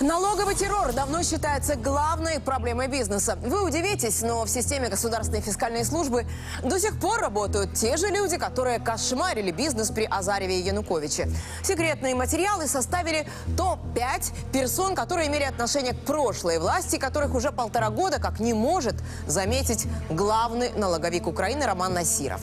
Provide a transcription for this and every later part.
Налоговый террор давно считается главной проблемой бизнеса. Вы удивитесь, но в системе государственной фискальной службы до сих пор работают те же люди, которые кошмарили бизнес при Азареве и Януковиче. Секретные материалы составили топ-5 персон, которые имели отношение к прошлой власти, которых уже полтора года как не может заметить главный налоговик Украины Роман Насиров.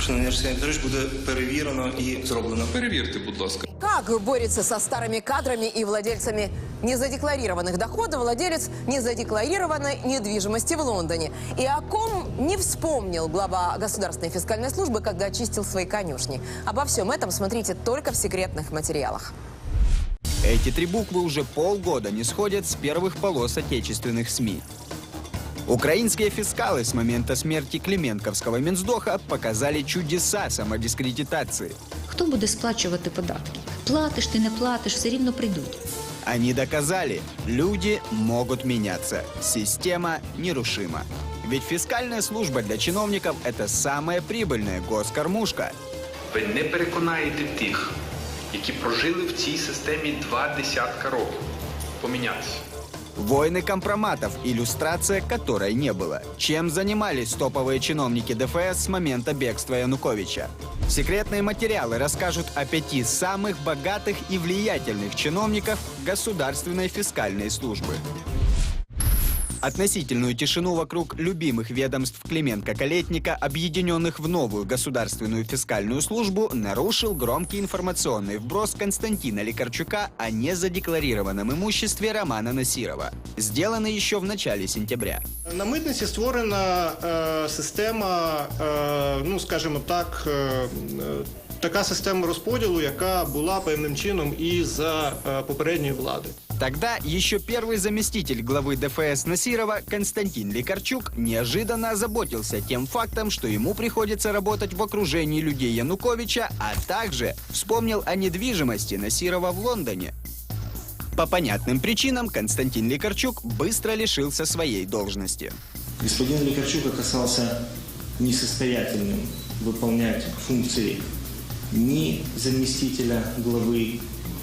Шановний Арсеній Петрович, буде перевірено і зроблено. Перевірте, будь ласка. Как борется со старыми кадрами и владельцами незадекларированных доходов владелец незадекларированной недвижимости в Лондоне? И о ком не вспомнил глава Государственной фискальной службы, когда очистил свои конюшни? Обо всем этом смотрите только в секретных материалах. Эти три буквы уже полгода не сходят с первых полос отечественных СМИ. Украинские фискалы с момента смерти Клименковского Минздоха показали чудеса самодискредитации. Хто буде сплачувати податки? Платиш ти не платиш, все рівно прийдуть. Они доказали, люди могут меняться, система нерушима. Ведь фискальная служба для чиновников – это самая прибыльная госкормушка. Ви не переконаєте тих, які прожили в цій системі два десятка років. Помінятися. Войны компроматов, иллюстрация которой не было. Чем занимались топовые чиновники ДФС с момента бегства Януковича? Секретные материалы расскажут о пяти самых богатых и влиятельных чиновников Государственной фискальной службы. Относительную тишину вокруг любимых ведомств Клименко-Калетника, объединенных в новую государственную фискальную службу, нарушил громкий информационный вброс Константина Лекарчука о незадекларированном имуществе Романа Насирова, сделанный еще в начале сентября. На митниці створена е, система, е, ну скажімо так, е, така система розподілу, яка була певним чином і за е, попередньої влади. Тогда еще первый заместитель главы ДФС Насирова Константин Лекарчук неожиданно озаботился тем фактом, что ему приходится работать в окружении людей Януковича, а также вспомнил о недвижимости Насирова в Лондоне. По понятным причинам Константин Лекарчук быстро лишился своей должности. Господин Лекарчук оказался несостоятельным выполнять функции ни заместителя главы,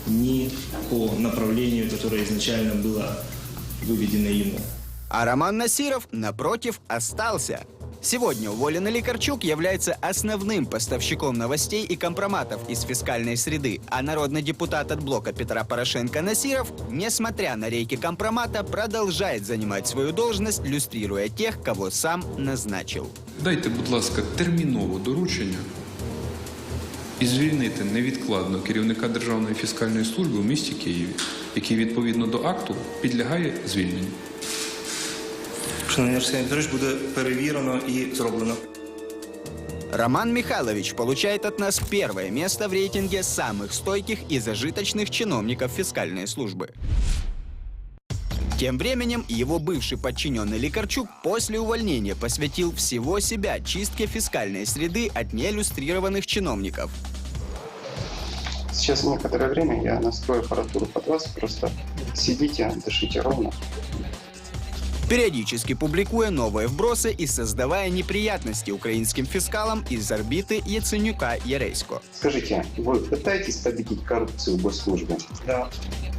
ни по направлению, которое изначально было выведено ему. А Роман Насиров, напротив, остался. Сегодня уволенный Лекарчук является основным поставщиком новостей и компроматов из фискальной среды, а народный депутат от блока Петра Порошенко Насиров, несмотря на рейки компромата, продолжает занимать свою должность, люстрируя тех, кого сам назначил. Дайте, будь ласка, терміново доручення і звільнити невідкладно керівника Державної фіскальної служби в місті Києві, який відповідно до акту підлягає звільненню. Шановний Арсеній Петрович, буде перевірено і зроблено. Роман Михайлович получает от нас первое место в рейтинге самых стойких и зажиточных чиновников фискальной службы. Тем временем его бывший подчиненный Лекарчук после увольнения посвятил всего себя чистке фискальной среды от неиллюстрированных чиновников. Сейчас некоторое время я настрою аппаратуру под вас, просто сидите, дышите ровно. периодически публикуя новые вбросы и создавая неприятности украинским фискалам из орбиты Яценюка Яресько. Скажите, вы пытаетесь победить коррупцию в госслужбе? Да.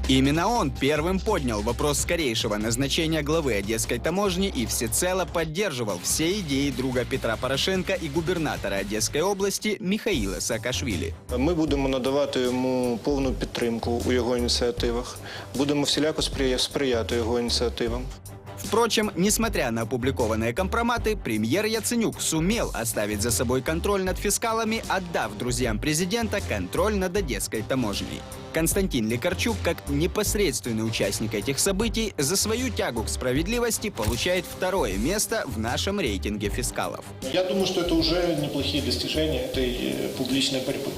Именно он первым поднял вопрос скорейшего назначения главы Одесской таможни и всецело поддерживал все идеи друга Петра Порошенко и губернатора Одесской области Михаила Саакашвили. Ми будемо надавати йому повну підтримку у його ініціативах. Будемо всіляко сприя- сприяти його ініціативам. Впрочем, несмотря на опубликованные компроматы, премьер Яценюк сумел оставить за собой контроль над фискалами, отдав друзьям президента контроль над Одесской таможней. Константин Лекарчук, как непосредственный участник этих событий, за свою тягу к справедливости получает второе место в нашем рейтинге фискалов. Я думаю, что это уже неплохие достижения этой э, публичной борьбы.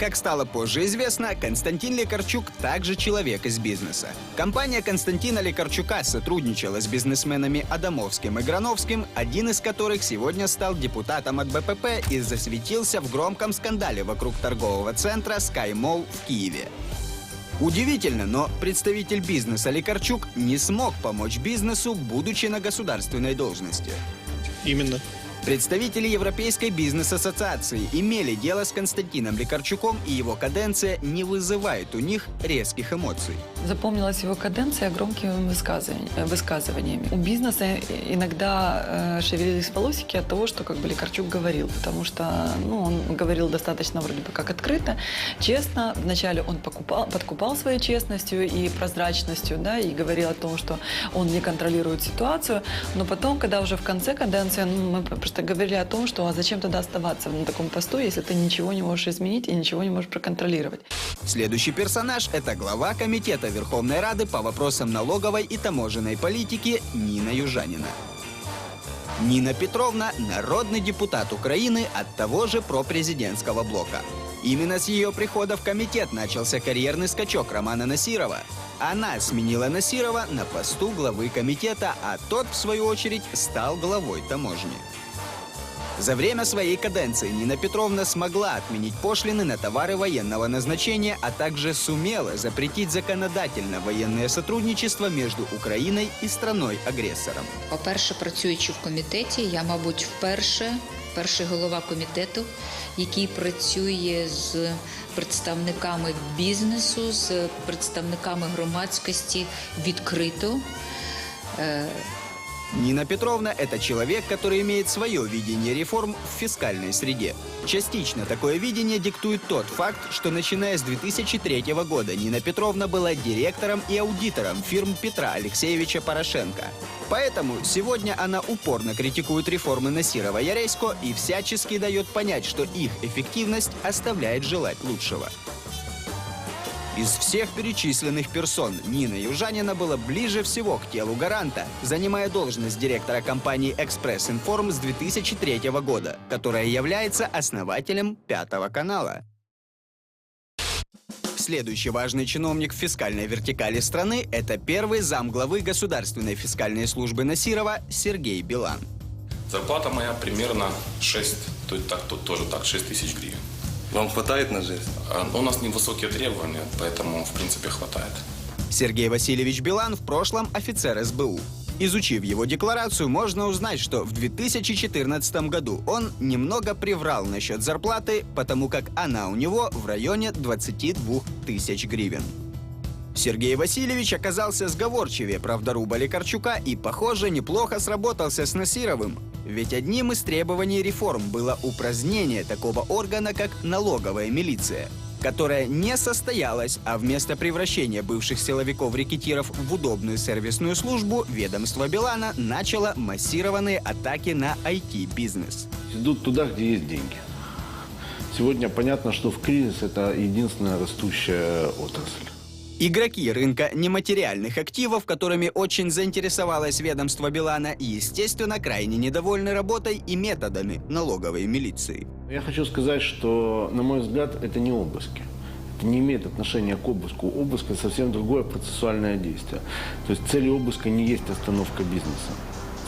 Как стало позже известно, Константин Лекарчук также человек из бизнеса. Компания Константина Лекарчука сотрудничала с бизнесменами Адамовским и Грановским, один из которых сегодня стал депутатом от БПП и засветился в громком скандале вокруг торгового центра Sky Mall в Киеве. Удивительно, но представитель бизнеса Лекарчук не смог помочь бизнесу, будучи на государственной должности. Именно. Представители Европейской бизнес-ассоциации имели дело с Константином Лекарчуком, и его каденция не вызывает у них резких эмоций. Запомнилась его каденция громкими высказываниями. высказываниями. У бизнеса иногда э, шевелились волосики от того, что как бы Лекарчук говорил, потому что ну, он говорил достаточно вроде бы как открыто, честно. Вначале он покупал, подкупал своей честностью и прозрачностью, да, и говорил о том, что он не контролирует ситуацию, но потом, когда уже в конце каденции, ну, мы просто говорили о том, что а зачем тогда оставаться на таком посту, если ты ничего не можешь изменить и ничего не можешь проконтролировать. Следующий персонаж – это глава Комитета Верховной Рады по вопросам налоговой и таможенной политики Нина Южанина. Нина Петровна – народный депутат Украины от того же пропрезидентского блока. Именно с ее прихода в комитет начался карьерный скачок Романа Насирова. Она сменила Насирова на посту главы комитета, а тот, в свою очередь, стал главой таможни. За время своей каденции Нина Петровна смогла отменить пошлины на товары военного назначения, а также сумела запретить законодательно военное сотрудничество между Украиной и страной-агрессором. По-перше, працюючи в комітеті, я, мабуть, вперше, перший голова комітету, який працює з представниками бізнесу, з представниками громадськості відкрито. Нина Петровна – это человек, который имеет свое видение реформ в фискальной среде. Частично такое видение диктует тот факт, что начиная с 2003 года Нина Петровна была директором и аудитором фирм Петра Алексеевича Порошенко. Поэтому сегодня она упорно критикует реформы Насирова-Яресько и всячески дает понять, что их эффективность оставляет желать лучшего. Из всех перечисленных персон Нина Южанина была ближе всего к телу гаранта, занимая должность директора компании «Экспресс Информ» с 2003 года, которая является основателем Пятого канала. Следующий важный чиновник в фискальной вертикали страны – это первый замглавы Государственной фискальной службы Насирова Сергей Билан. Зарплата моя примерно 6, то есть так, тут тоже так, 6 тысяч гривен. Вам хватает на жизнь? А, У нас невысокие требования, поэтому, в принципе, хватает. Сергей Васильевич Билан в прошлом офицер СБУ. Изучив его декларацию, можно узнать, что в 2014 году он немного приврал насчет зарплаты, потому как она у него в районе 22 тысяч гривен. Сергей Васильевич оказался сговорчивее правдоруба Лекарчука и, похоже, неплохо сработался с Насировым. Ведь одним из требований реформ было упразднение такого органа, как налоговая милиция, которая не состоялась, а вместо превращения бывших силовиков-рекетиров в удобную сервисную службу, ведомство Билана начало массированные атаки на IT-бизнес. идут туда, где есть деньги. Сегодня понятно, что в кризис это единственная растущая отрасль. Игроки рынка нематериальных активов, которыми очень заинтересовалось ведомство Билана, естественно, крайне недовольны работой и методами налоговой милиции. Я хочу сказать, что, на мой взгляд, это не обыски. Это не имеет отношения к обыску. Обыск – это совсем другое процессуальное действие. То есть целью обыска не есть остановка бизнеса.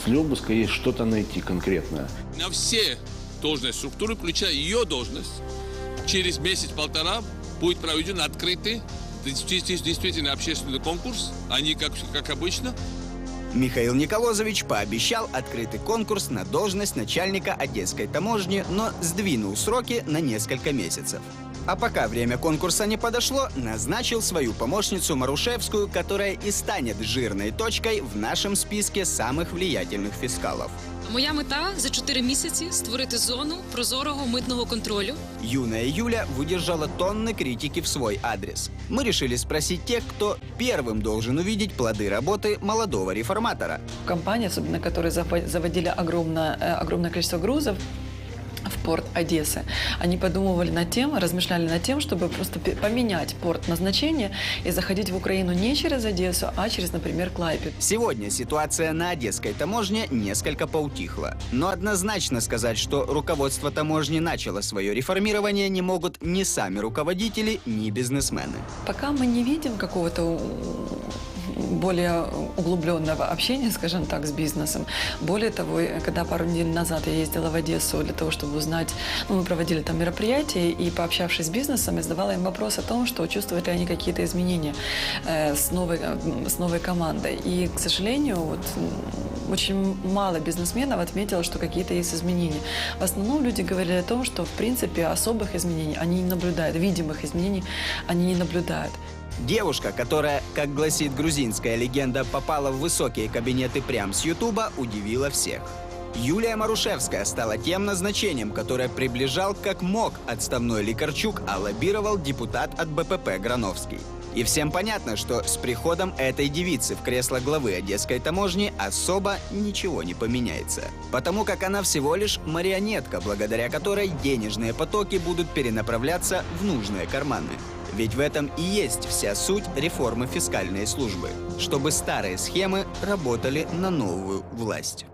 Целью обыска есть что-то найти конкретное. на все должные структуры, включая ее должность, через месяц-полтора будет проведен открытый, действительно действительно общественный конкурс, а не как, как обычно. Михаил Николозович пообещал открытый конкурс на должность начальника Одесской таможни, но сдвинул сроки на несколько месяцев. А пока время конкурса не подошло, назначил свою помощницу Марушевскую, которая и станет жирной точкой в нашем списке самых влиятельных фискалов. Моя мета за 4 місяці створити зону прозорого митного контролю. Юная Юля выдержала тонны критики в свой адрес. Мы решили спросить тех, кто первым должен увидеть плоды работы молодого реформатора. Компании, особенно которые заво- заводили огромное, э, огромное количество грузов, в порт Одессы, они подумывали над тем, размышляли над тем, чтобы просто поменять порт назначения и заходить в Украину не через Одессу, а через, например, Клайпед. Сегодня ситуация на одесской таможне несколько поутихла. Но однозначно сказать, что руководство таможни начало свое реформирование, не могут ни сами руководители, ни бизнесмены. Пока мы не видим какого-то более углубленного общения, скажем так, с бизнесом. Более того, э, когда пару недель назад я ездила в Одессу для того, чтобы узнать, ну, мы проводили там мероприятие, и пообщавшись с бизнесом, я задавала им вопрос о том, что чувствуют ли они какие-то изменения э, с, новой, э, с новой командой. И, к сожалению, вот, очень мало бизнесменов отметило, что какие-то есть изменения. В основном люди говорили о том, что, в принципе, особых изменений они не наблюдают, видимых изменений они не наблюдают. Девушка, которая, как гласит грузинская легенда, попала в высокие кабинеты прям с Ютуба, удивила всех. Юлия Марушевская стала тем назначением, которое приближал как мог отставной Ликарчук, а лоббировал депутат от БПП Грановский. И всем понятно, что с приходом этой девицы в кресло главы Одесской таможни особо ничего не поменяется. Потому как она всего лишь марионетка, благодаря которой денежные потоки будут перенаправляться в нужные карманы. Ведь в этом и есть вся суть реформы фискальной службы, чтобы старые схемы работали на новую власть.